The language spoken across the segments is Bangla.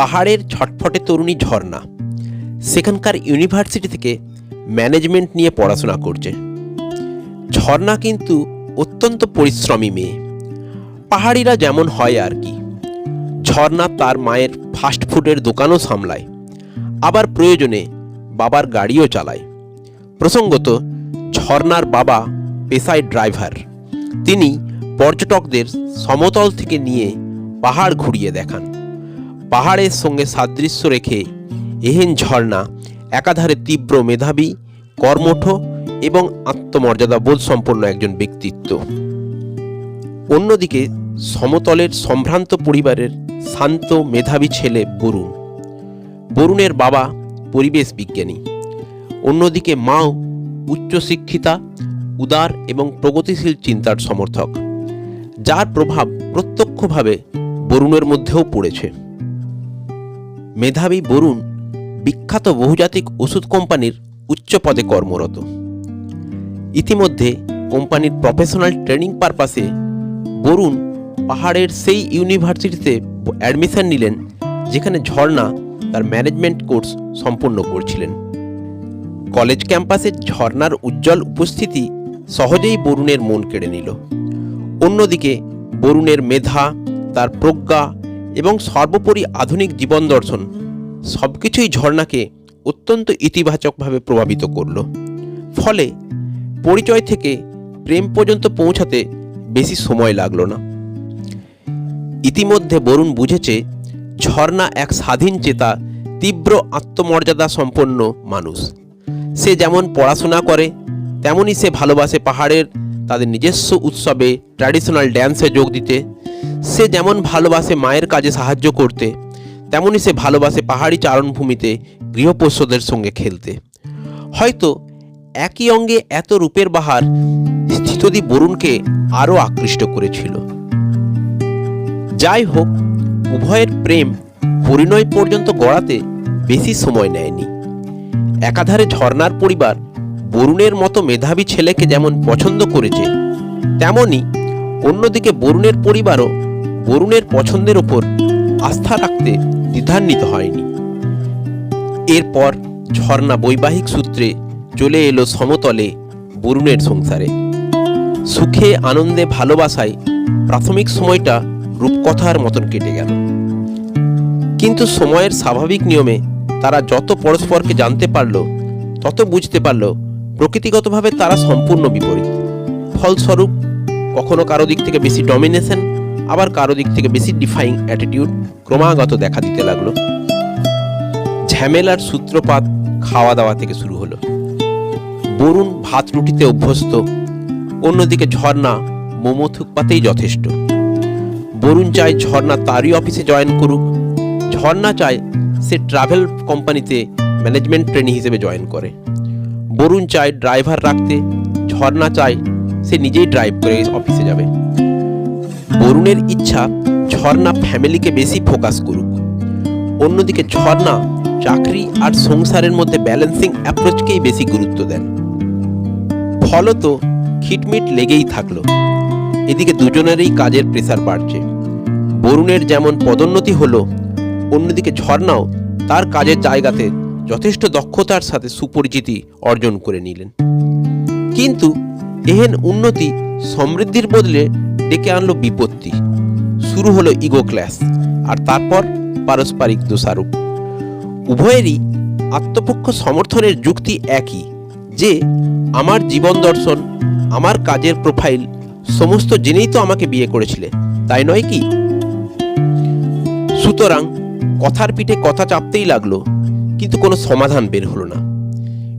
পাহাড়ের ছটফটে তরুণী ঝর্ণা। সেখানকার ইউনিভার্সিটি থেকে ম্যানেজমেন্ট নিয়ে পড়াশোনা করছে। ঝর্ণা কিন্তু অত্যন্ত পরিশ্রমী মেয়ে। পাহাড়িরা যেমন হয় আর কি। ঝর্ণা তার মায়ের ফাস্ট ফুডের দোকানও সামলায়। আবার প্রয়োজনে বাবার গাড়িও চালায়। প্রসঙ্গত, ঝর্ণার বাবা পেশায় ড্রাইভার। তিনি পর্যটকদের সমতল থেকে নিয়ে পাহাড় ঘুরিয়ে দেখান। পাহাড়ের সঙ্গে সাদৃশ্য রেখে এহেন ঝর্ণা, একাধারে তীব্র মেধাবী, কর্মঠ এবং আত্মমর্যাদা বোধ সম্পন্ন একজন ব্যক্তিত্ব। অন্যদিকে, সমতলের সম্ভ্রান্ত পরিবারের শান্ত মেধাবী ছেলে বরুণ। বরুণের বাবা পরিবেশ বিজ্ঞানী। অন্যদিকে মাও উচ্চশিক্ষিতা, উদার এবং প্রগতিশীল চিন্তার সমর্থক, যার প্রভাব প্রত্যক্ষভাবে বরুণের মধ্যেও পড়েছে। মেধাবী বরুণ বিখ্যাত বহুজাতিক ওষুধ কোম্পানির উচ্চ পদে কর্মরত। ইতিমধ্যে কোম্পানির প্রফেশনাল ট্রেনিং পারপাসে বরুণ পাহাড়ের সেই ইউনিভার্সিটিতে অ্যাডমিশন নিলেন, যেখানে ঝর্ণা তার ম্যানেজমেন্ট কোর্স সম্পন্ন করছিলেন। কলেজ ক্যাম্পাসে ঝর্ণার উজ্জ্বল উপস্থিতি সহজেই বরুণের মন কেড়ে নিল। অন্যদিকে বরুণের মেধা, তার প্রজ্ঞা এবং সর্বোপরি আধুনিক জীবন দর্শন সব কিছুই ঝর্ণাকে অত্যন্ত ইতিবাচকভাবে প্রভাবিত করল। ফলে পরিচয় থেকে প্রেম পর্যন্ত পৌঁছাতে বেশি সময় লাগল না। ইতিমধ্যে বরুণ বুঝেছে, ঝর্ণা এক স্বাধীন চেতা, তীব্র আত্মমর্যাদা সম্পন্ন মানুষ। সে যেমন পড়াশোনা করে, তেমনই সে ভালোবাসে পাহাড়ের তাদের নিজস্ব উৎসবে ট্র্যাডিশনাল ড্যান্সে যোগ দিতে। সে যেমন ভালোবাসে মায়ের কাজে সাহায্য করতে তেমনই সে ভালোবাসে পাহাড়ি চারণভূমিতে গৃহপোষ্যদের সঙ্গে খেলতে। হয়তো একই অঙ্গে এত রূপের বাহার স্থিতদি বরুণকে আরও আকৃষ্ট করেছিল। যাই হোক, উভয়ের প্রেম পরিণয় পর্যন্ত গড়াতে বেশি সময় নেয়নি। একাধারে ঝর্ণার পরিবার বরুণের মতো মেধাবী ছেলেকে যেমন পছন্দ করেছে, তেমনি অন্যদিকে বরুণের পরিবারও বরুণের পছন্দের ওপর আস্থা রাখতে দ্বিধান্বিত হয়নি। এরপর ঝর্ণা বৈবাহিক সূত্রে চলে এলো সমতলে বরুণের সংসারে। সুখে, আনন্দে, ভালোবাসায় প্রাথমিক সময়টা রূপকথার মতন কেটে গেল। কিন্তু সময়ের স্বাভাবিক নিয়মে তারা যত পরস্পরকে জানতে পারল, তত বুঝতে পারল প্রকৃতিগতভাবে তারা সম্পূর্ণ বিপরীত। ফলস্বরূপ, কখনো কারও দিক থেকে বেশি ডমিনেশন আবার কারও দিক থেকে বেশি ডিফাইং অ্যাটিটিউড ক্রমাগত দেখা দিতে লাগল। ঝামেলার সূত্রপাত খাওয়া দাওয়া থেকে শুরু হলো। বরুণ ভাত রুটিতে অভ্যস্ত, অন্যদিকে ঝর্ণা মোমো থুকপাতেই যথেষ্ট। বরুণ চায় ঝর্ণা তারই অফিসে জয়েন করুক। ঝর্ণা চায় সে ট্রাভেল কোম্পানিতে ম্যানেজমেন্ট ট্রেনিং হিসেবে জয়েন করে। বরুণ চায় ড্রাইভার রাখতে, ঝর্ণা চায় সে নিজেই ড্রাইভ করে অফিসে যাবে। বরুণের ইচ্ছা ঝর্ণা ফ্যামিলিকে বেশি ফোকাস করুক। অন্যদিকে ঝর্ণা চাকরি আর সংসারের মধ্যে ব্যালেন্সিং অ্যাপ্রোচকেই বেশি গুরুত্ব দেন। ফলত খিটমিট লেগেই থাকল। এদিকে দুজনেরই কাজের প্রেসার বাড়ছে। বরুণের যেমন পদোন্নতি হলো, অন্যদিকে ঝর্ণাও তার কাজের জায়গাতে যথেষ্ট দক্ষতার সাথে সুপরিচিতি অর্জন করে নিলেন। কিন্তু এহেন উন্নতি সমৃদ্ধির বদলে ডেকে আনলো বিপত্তি। শুরু হলো ইগো ক্ল্যাশ আর তারপর পারস্পরিক দোষারোপ। উভয়েরই আত্মপক্ষ সমর্থনের যুক্তি একই, যে আমার জীবন দর্শন, আমার কাজের প্রোফাইল সমস্ত জেনেই তো আমাকে বিয়ে করেছিলে, তাই নয় কি? সুতরাং কথার পিঠে কথা চাপতেই লাগল কিন্তু কোনো সমাধান বের হলো না।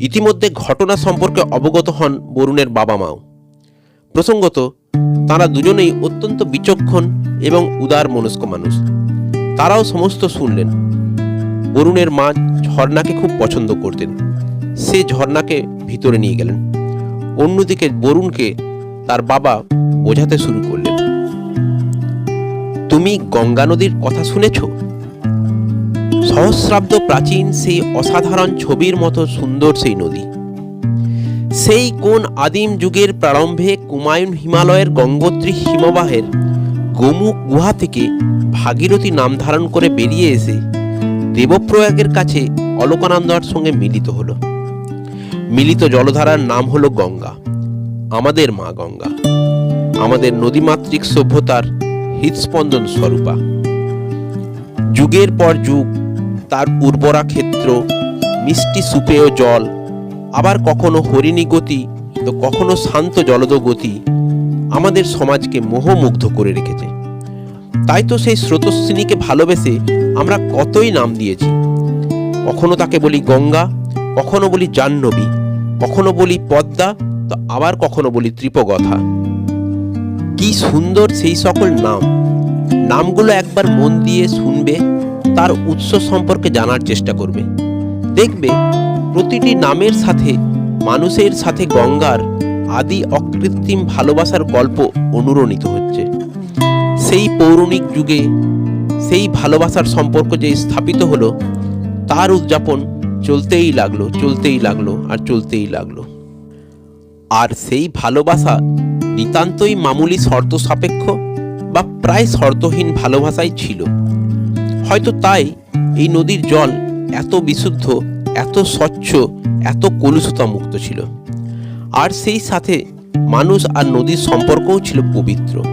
ইতিমধ্যে ঘটনা সম্পর্কে অবগত হন বরুণের বাবা মাও। প্রসঙ্গত, তারা দুজনেই অত্যন্ত বিচক্ষণ এবং উদার মনস্ক মানুষ। তারাও সমস্ত শুনলেন। বরুণের মা ঝর্ণাকে খুব পছন্দ করতেন। সে ঝর্ণাকে ভিতরে নিয়ে গেলেন। অন্যদিকে বরুণকে তার বাবা বোঝাতে শুরু করলেন। তুমি গঙ্গা নদীর কথা শুনেছ? সহস্রাব্দ প্রাচীন সেই অসাধারণ ছবির মতো সুন্দর সেই নদী। সেই কোন আদিম যুগের প্রারম্ভে কুমায়ুন হিমালয়ের গঙ্গোত্রী হিমবাহের গোমুখ গুহা থেকে ভাগীরথী নাম ধারণ করে বেরিয়ে এসে দেবপ্রয়াগের কাছে অলোকানন্দার সঙ্গে মিলিত হলো। মিলিত জলধারার নাম হলো গঙ্গা। আমাদের মা গঙ্গা। আমাদের নদীমাতৃক সভ্যতার হৃদস্পন্দন স্বরূপা। যুগের পর যুগ তার উর্বরা ক্ষেত্র, মিষ্টি সুপেয় জল, আবার কখনো হরিণী গতি তো কখনো শান্ত জলদ গতি আমাদের সমাজকে মোহমুগ্ধ করে রেখেছে। তাই তো সেই স্রোতস্বিনীকে ভালোবেসে আমরা কতই নাম দিয়েছি। কখনো তাকে বলি গঙ্গা, কখনো বলি জাহ্নবী, কখনো বলি পদ্মা, তো আবার কখনো বলি ত্রিপগথা। কি সুন্দর সেই সকল নাম। নামগুলো একবার মন দিয়ে শুনবে তার উৎস সম্পর্কে জানার চেষ্টা করবে। দেখবে, প্রতিটি নামের সাথে, মানুষের সাথে গঙ্গার আদি অকৃত্রিম ভালোবাসার গল্প অনুরণিত হচ্ছে। সেই পৌরাণিক যুগে সেই ভালোবাসার সম্পর্ক যে স্থাপিত হলো, তার উদযাপন চলতেই লাগল চলতেই লাগল, আর চলতেই লাগল। আর সেই ভালোবাসা নিতান্তই মামুলি শর্ত সাপেক্ষ বা প্রায় শর্তহীন ভালোবাসাই ছিল। হয়তো তাই এই নদীর জল এত বিশুদ্ধ, এত স্বচ্ছ, এত কলুষতা মুক্ত ছিল। আর সেই সাথে মানুষ আর নদীর সম্পর্কও ছিল পবিত্র।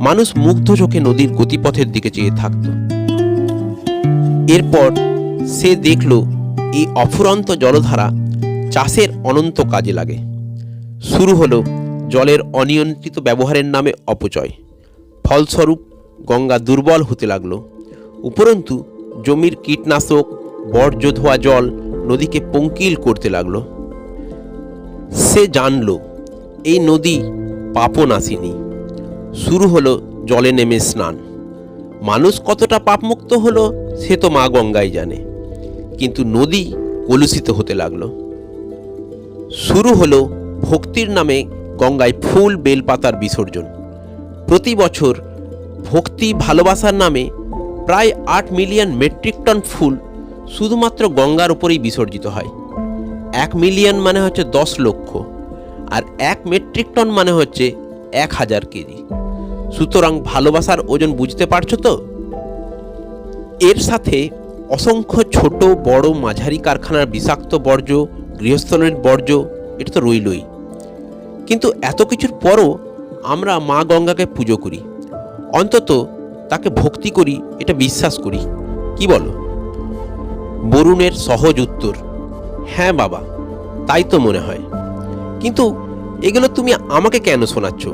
মানুষ মুগ্ধ চোখে নদীর গতিপথের দিকে চেয়ে থাকত। এরপর সে দেখল, এই অফুরন্ত জলধারা চাষের অনন্ত কাজে লাগে। শুরু হলো জলের অনিয়ন্ত্রিত ব্যবহারের নামে অপচয়। ফলস্বরূপ গঙ্গা দুর্বল হতে লাগল। উপরন্তু জমির কীটনাশক বর্জ্য ধোয়া জল নদীকে পঙ্কিল করতে লাগল। সে জানল, এই নদী পাপন আসেনি শুরু হলো জলে নেমে স্নান। মানুষ কতটা পাপমুক্ত হলো, সে তো মা গঙ্গাই জানে। কিন্তু নদী কলুষিত হতে লাগল। শুরু হলো ভক্তির নামে গঙ্গায় ফুল বেলপাতার বিসর্জন। প্রতি বছর ভক্তি ভালোবাসার নামে প্রায় আট মিলিয়ন মেট্রিক টন ফুল শুধুমাত্র গঙ্গার উপরেই বিসর্জিত হয়। এক মিলিয়ন মানে হচ্ছে দশ লক্ষ আর এক মেট্রিক টন মানে হচ্ছে এক হাজার কেজি। সুতরাং ভালোবাসার ওজন বুঝতে পারছ তো? এর সাথে অসংখ্য ছোট, বড় মাঝারি কারখানার বিষাক্ত বর্জ্য, গৃহস্থলের বর্জ্য, এটা তো রইলই। কিন্তু এত কিছুর পরও আমরা মা গঙ্গাকে পুজো করি। অন্তত তাকে ভক্তি করি, এটা বিশ্বাস করি। কি বলো? বরুণের সহজ উত্তর হ্যাঁ বাবা, তাই তো মনে হয়। কিন্তু এগুলো তুমি আমাকে কেন শোনাচ্ছ?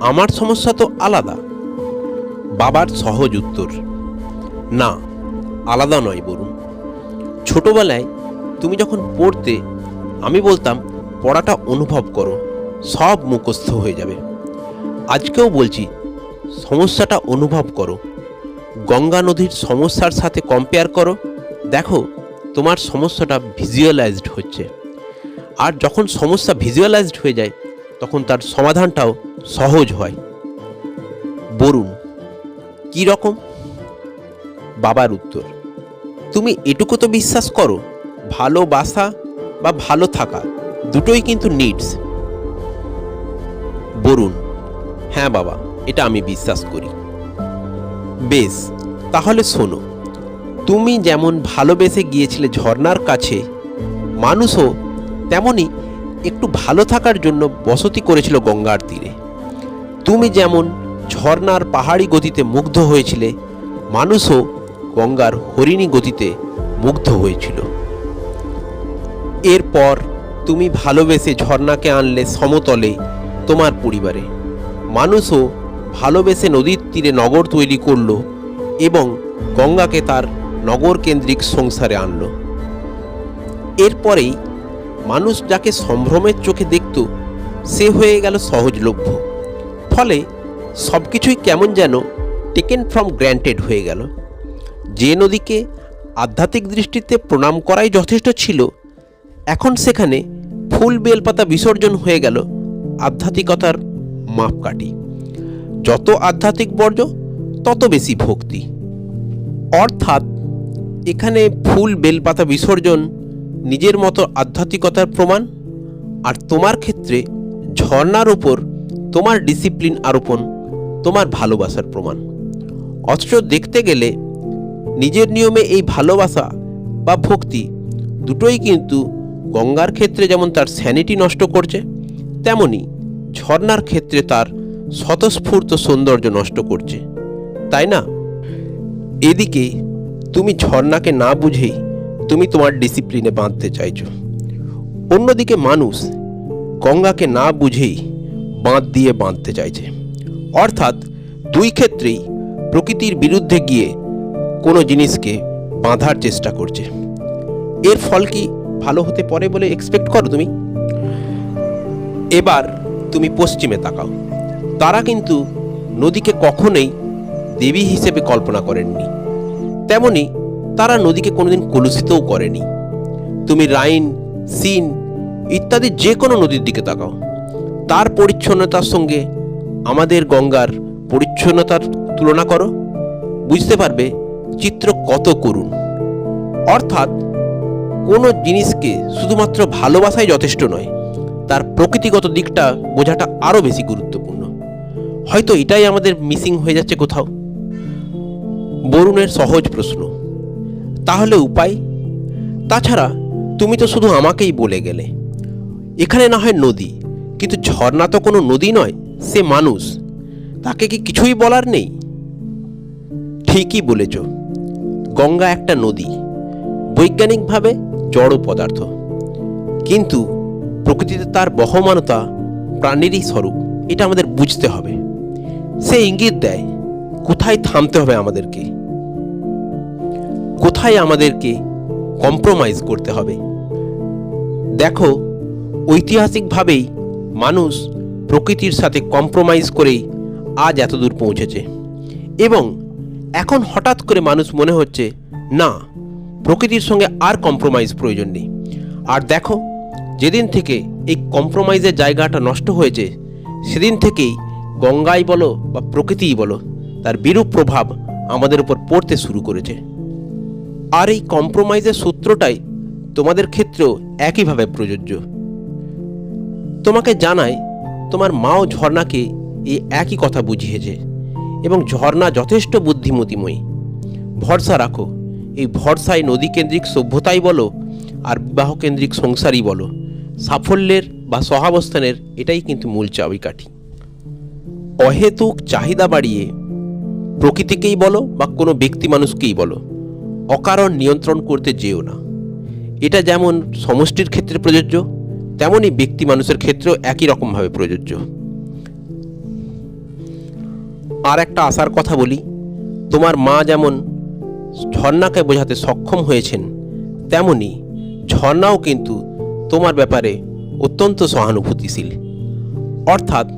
আমার সমস্যা তো আলাদা। বাবার সহজ উত্তর, না, আলাদা নয় বরুণ। ছোটবেলায় তুমি যখন পড়তে, আমি বলতাম, পড়াটা অনুভব করো, সব মুখস্থ হয়ে যাবে। আজকেও বলছি সমস্যাটা অনুভব করো। গঙ্গা নদীর সমস্যার সাথে কম্পেয়ার করো। দেখো, তোমার সমস্যাটা ভিজুয়ালাইজড হচ্ছে। আর যখন সমস্যা ভিজুয়ালাইজড হয়ে যায়, তখন তার সমাধানটাও সহজ হয়। বরুণ, কি রকম? বাবার উত্তর, তুমি এটুকু তো বিশ্বাস করো ভালোবাসা বা ভালো থাকা, দুটোই কিন্তু নিডস বরুণ হ্যাঁ বাবা। এটা আমি বিশ্বাস করি। বেশ, তাহলে শোনো। তুমি যেমন ভালোবেসে গিয়েছিলে ঝর্ণার কাছে, মানুষও তেমনই একটু ভালো থাকার জন্য বসতি করেছিল গঙ্গার তীরে। তুমি যেমন ঝর্ণার পাহাড়ি গতিতে মুগ্ধ হয়েছিলে, মানুষও গঙ্গার হরিণী গতিতে মুগ্ধ হয়েছিল। এরপর তুমি ভালোবেসে ঝর্ণাকে আনলে সমতলে তোমার পরিবারে। মানুষও ভালোবেসে নদীর তীরে নগর তৈরি করল এবং গঙ্গাকে তার নগর কেন্দ্রিক সংসারে আনল। এরপরেই মানুষ যাকে সম্ভ্রমের চোখে দেখত, সে হয়ে গেল সহজলভ্য। ফলে সব কিছুই কেমন যেন টেকেন ফ্রম গ্র্যান্টেড হয়ে গেল। যে নদীকে আধ্যাত্মিক দৃষ্টিতে প্রণাম করাই যথেষ্ট ছিল, এখন সেখানে ফুল বেলপাতা বিসর্জন হয়ে গেল আধ্যাত্মিকতার মাপকাঠি। যত আধ্যাত্মিক বর্জ্য, তত বেশি ভক্তি। অর্থাৎ, এখানে ফুল, বেলপাতা বিসর্জন নিজের মতো আধ্যাত্মিকতার প্রমাণ, আর তোমার ক্ষেত্রে ঝর্ণার ওপর তোমার ডিসিপ্লিন আরোপণ, তোমার ভালোবাসার প্রমাণ। অথচ দেখতে গেলে নিজের নিয়মে এই ভালোবাসা বা ভক্তি দুটোই কিন্তু গঙ্গার ক্ষেত্রে যেমন তার স্যানিটি নষ্ট করছে, তেমনি ঝর্ণার ক্ষেত্রে তার স্বতঃস্ফূর্ত সৌন্দর্য নষ্ট করছে। তাই না? এদিকে তুমি ঝর্ণাকে না বুঝেই তুমি তোমার ডিসিপ্লিনে বাঁধতে চাইছো। অন্যদিকে মানুষ গঙ্গাকে না বুঝেই বাঁধ দিয়ে বাঁধতে চাইছে। অর্থাৎ দুই ক্ষেত্রেই প্রকৃতির বিরুদ্ধে গিয়ে কোনো জিনিসকে বাঁধার চেষ্টা করছে। এর ফল কি ভালো হতে পারে বলে এক্সপেক্ট করো তুমি? এবার তুমি পশ্চিমে তাকাও। তারা কিন্তু নদীকে কখনোই দেবী হিসেবে কল্পনা করেননি। তেমনি তারা নদীকে কোনোদিন কলুষিতও করেনি। তুমি রাইন, সিন ইত্যাদি যে কোনো নদীর দিকে তাকাও। তার পরিচ্ছন্নতার সঙ্গে আমাদের গঙ্গার পরিচ্ছন্নতার তুলনা করো। বুঝতে পারবে চিত্র কত করুণ। অর্থাৎ কোনো জিনিসকে শুধুমাত্র ভালোবাসাই যথেষ্ট নয়, তার প্রকৃতিগত দিকটা বোঝাটা আরও বেশি গুরুত্বপূর্ণ। হয়তো এটাই আমাদের মিসিং হয়ে যাচ্ছে কোথাও। বরুণের সহজ প্রশ্ন, তাহলে উপায়? তাছাড়া তুমি তো শুধু আমাকেই বলে গেলে। এখানে না হয় নদী, কিন্তু ঝর্ণা তো কোনো নদী নয়, সে মানুষ। তাকে কি কিছুই বলার নেই? ঠিকই বলেছ, গঙ্গা একটা নদী, বৈজ্ঞানিকভাবে জড় পদার্থ। কিন্তু প্রকৃতিতে তার বহমানতা প্রাণীরই স্বরূপ, এটা আমাদের বুঝতে হবে। সে ইঙ্গিত দেয়, কোথায় থামতে হবে আমাদেরকে? কোথায় আমাদেরকে কম্প্রোমাইজ করতে হবে? দেখো, ঐতিহাসিকভাবেই মানুষ প্রকৃতির সাথে কম্প্রোমাইজ করেই আজ এতদূর পৌঁছেছে। এবং এখন হঠাৎ করে মানুষ মনে হচ্ছে, না, প্রকৃতির সঙ্গে আর কম্প্রোমাইজ প্রয়োজন নেই। আর দেখো, যেদিন থেকে এই কম্প্রোমাইজের জায়গাটা নষ্ট হয়েছে, সেদিন থেকেই গঙ্গাই বলো বা প্রকৃতিই বলো, তার বিরূপ প্রভাব আমাদের উপর পড়তে শুরু করেছে। আর এই কম্প্রোমাইজের সূত্রটাই তোমাদের ক্ষেত্রেও একইভাবে প্রযোজ্য। তোমাকে জানাই, তোমার মাও ঝর্ণাকে এই একই কথা বুঝিয়েছে এবং ঝর্ণা যথেষ্ট বুদ্ধিমতিময়ী। ভরসা রাখো, এই ভরসায় নদীকেন্দ্রিক সভ্যতাই বলো আর বিবাহকেন্দ্রিক সংসারই বলো। সাফল্যের বা সহাবস্থানের এটাই কিন্তু মূল চাবিকাঠি। অহেতুক চাহিদা বাড়িয়ে প্রকৃতিকেই বলো বা কোনো ব্যক্তি মানুষকেই বলো, অকারণ নিয়ন্ত্রণ করতে যেও না। এটা যেমন সমষ্টির ক্ষেত্রে প্রযোজ্য, তেমনই ব্যক্তি মানুষের ক্ষেত্রেও একই রকমভাবে প্রযোজ্য। আর একটা আশার কথা বলি, তোমার মা যেমন ঝর্ণাকে বোঝাতে সক্ষম হয়েছেন, তেমনি ঝর্ণাও কিন্তু তোমার ব্যাপারে অত্যন্ত সহানুভূতিশীল। অর্থাৎ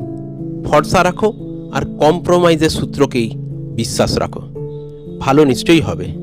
ভরসা রাখো আর কম্প্রোমাইজের সূত্রকেই বিশ্বাস রাখো। ভালো নিশ্চয়ই হবে।